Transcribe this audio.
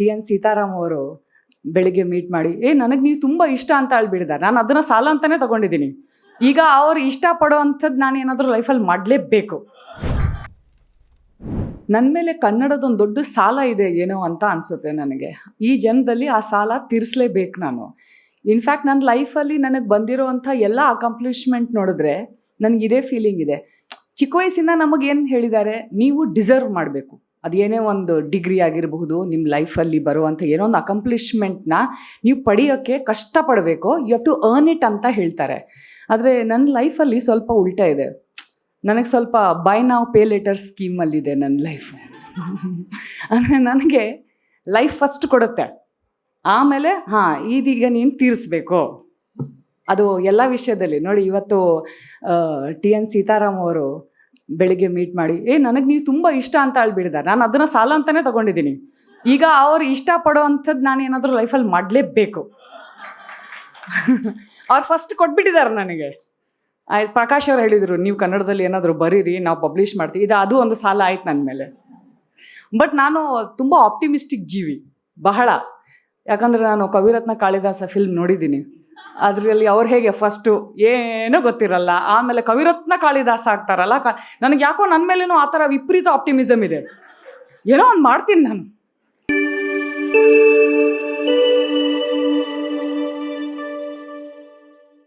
T N Sitaram ಅವರು ಬೆಳಿಗ್ಗೆ meet ಮಾಡಿ, ಏ, ನನಗೆ ನೀವು ತುಂಬ ಇಷ್ಟ ಅಂತ ಹೇಳ್ಬಿಡಿದ್ದಾರೆ ನಾನು ಅದನ್ನು ಸಾಲ ಅಂತಾನೆ ತಗೊಂಡಿದ್ದೀನಿ. ಈಗ ಅವ್ರು ಇಷ್ಟಪಡೋ ಅಂಥದ್ದು ನಾನು ಏನಾದರೂ ಲೈಫಲ್ಲಿ ಮಾಡಲೇಬೇಕು. ನನ್ನ ಮೇಲೆ ಕನ್ನಡದೊಂದು ದೊಡ್ಡ ಸಾಲ ಇದೆ ಏನೋ ಅಂತ ಅನಿಸುತ್ತೆ ನನಗೆ. ಈ ಜನದಲ್ಲಿ ಆ ಸಾಲ ತೀರಿಸಲೇಬೇಕು ನಾನು. ಇನ್ಫ್ಯಾಕ್ಟ್ ನನ್ನ ಲೈಫಲ್ಲಿ ನನಗೆ ಬಂದಿರೋವಂಥ ಎಲ್ಲ ಅಕಾಂಪ್ಲಿಷ್ಮೆಂಟ್ ನೋಡಿದ್ರೆ ನನಗೆ ಇದೇ ಫೀಲಿಂಗ್ ಇದೆ. ಚಿಕ್ಕ ವಯಸ್ಸಿಂದ ನಮಗೇನು ಹೇಳಿದ್ದಾರೆ? ನೀವು ಡಿಸರ್ವ್ ಮಾಡಬೇಕು. ಅದೇನೇ ಒಂದು ಡಿಗ್ರಿ ಆಗಿರಬಹುದು ನಿಮ್ಮ ಲೈಫಲ್ಲಿ ಬರುವಂಥ ಏನೋ ಒಂದು ಅಕಂಪ್ಲಿಷ್ಮೆಂಟ್ನ ನೀವು ಪಡೆಯೋಕ್ಕೆ ಕಷ್ಟಪಡಬೇಕು you have to earn it ಅಂತ ಹೇಳ್ತಾರೆ. ಆದರೆ ನನ್ನ ಲೈಫಲ್ಲಿ ಸ್ವಲ್ಪ ಉಲ್ಟಾ ಇದೆ. ನನಗೆ ಸ್ವಲ್ಪ ಬೈ ನಾವು ಪೇ ಲೆಟರ್ ಸ್ಕೀಮಲ್ಲಿದೆ ನನ್ನ ಲೈಫ್ ಅಂದರೆ ನನಗೆ ಲೈಫ್ ಫಸ್ಟ್ ಕೊಡುತ್ತೆ. ಆಮೇಲೆ, ಹಾಂ, ಇದೀಗ ನೀನು ತೀರಿಸ್ಬೇಕು. ಅದು ಎಲ್ಲ ವಿಷಯದಲ್ಲಿ ನೋಡಿ, ಇವತ್ತು ಟಿ ಎನ್ ಸೀತಾರಾಮ್ ಅವರು ಬೆಳಿಗ್ಗೆ ಮೀಟ್ ಮಾಡಿ, ಏ, ನನಗೆ ನೀವು ತುಂಬ ಇಷ್ಟ ಅಂತ ಹೇಳ್ಬಿಡಿದ್ದಾರೆ ನಾನು ಅದನ್ನು ಸಾಲ ಅಂತಲೇ ತಗೊಂಡಿದ್ದೀನಿ. ಈಗ ಅವ್ರು ಇಷ್ಟಪಡೋ ಅಂಥದ್ದು ನಾನು ಏನಾದರೂ ಲೈಫಲ್ಲಿ ಮಾಡಲೇಬೇಕು. ಅವ್ರು ಫಸ್ಟ್ ಕೊಟ್ಬಿಟ್ಟಿದ್ದಾರೆ ನನಗೆ. ಆಯ್ತು ಪ್ರಕಾಶ್ ಅವ್ರು ಹೇಳಿದರು, ನೀವು ಕನ್ನಡದಲ್ಲಿ ಏನಾದರೂ ಬರೀರಿ, ನಾವು ಪಬ್ಲಿಷ್ ಮಾಡ್ತೀವಿ. ಇದು, ಅದು ಒಂದು ಸಾಲ ಆಯ್ತು ನನ್ನ ಮೇಲೆ. ಬಟ್ ನಾನು ತುಂಬ ಆಪ್ಟಿಮಿಸ್ಟಿಕ್ ಜೀವಿ, ಬಹಳ. ಯಾಕಂದರೆ ನಾನು ಕವಿರತ್ನ ಕಾಳಿದಾಸ ಫಿಲ್ಮ್ ನೋಡಿದ್ದೀನಿ. ಅದರಲ್ಲಿ ಅವ್ರು ಹೇಗೆ ಫಸ್ಟು ಏನೂ ಗೊತ್ತಿರಲ್ಲ. ಆಮೇಲೆ ಕವಿರತ್ನ ಕಾಳಿದಾಸ ಆಗ್ತಾರಲ್ಲ. ಕ ನನಗೆ ಯಾಕೋ ನನ್ನ ಮೇಲೇನೂ ಆ ಥರ ವಿಪರೀತ ಆಪ್ಟಿಮಿಸಮ್ ಇದೆ. ಏನೋ ಒಂದು ಮಾಡ್ತೀನಿ ನಾನು.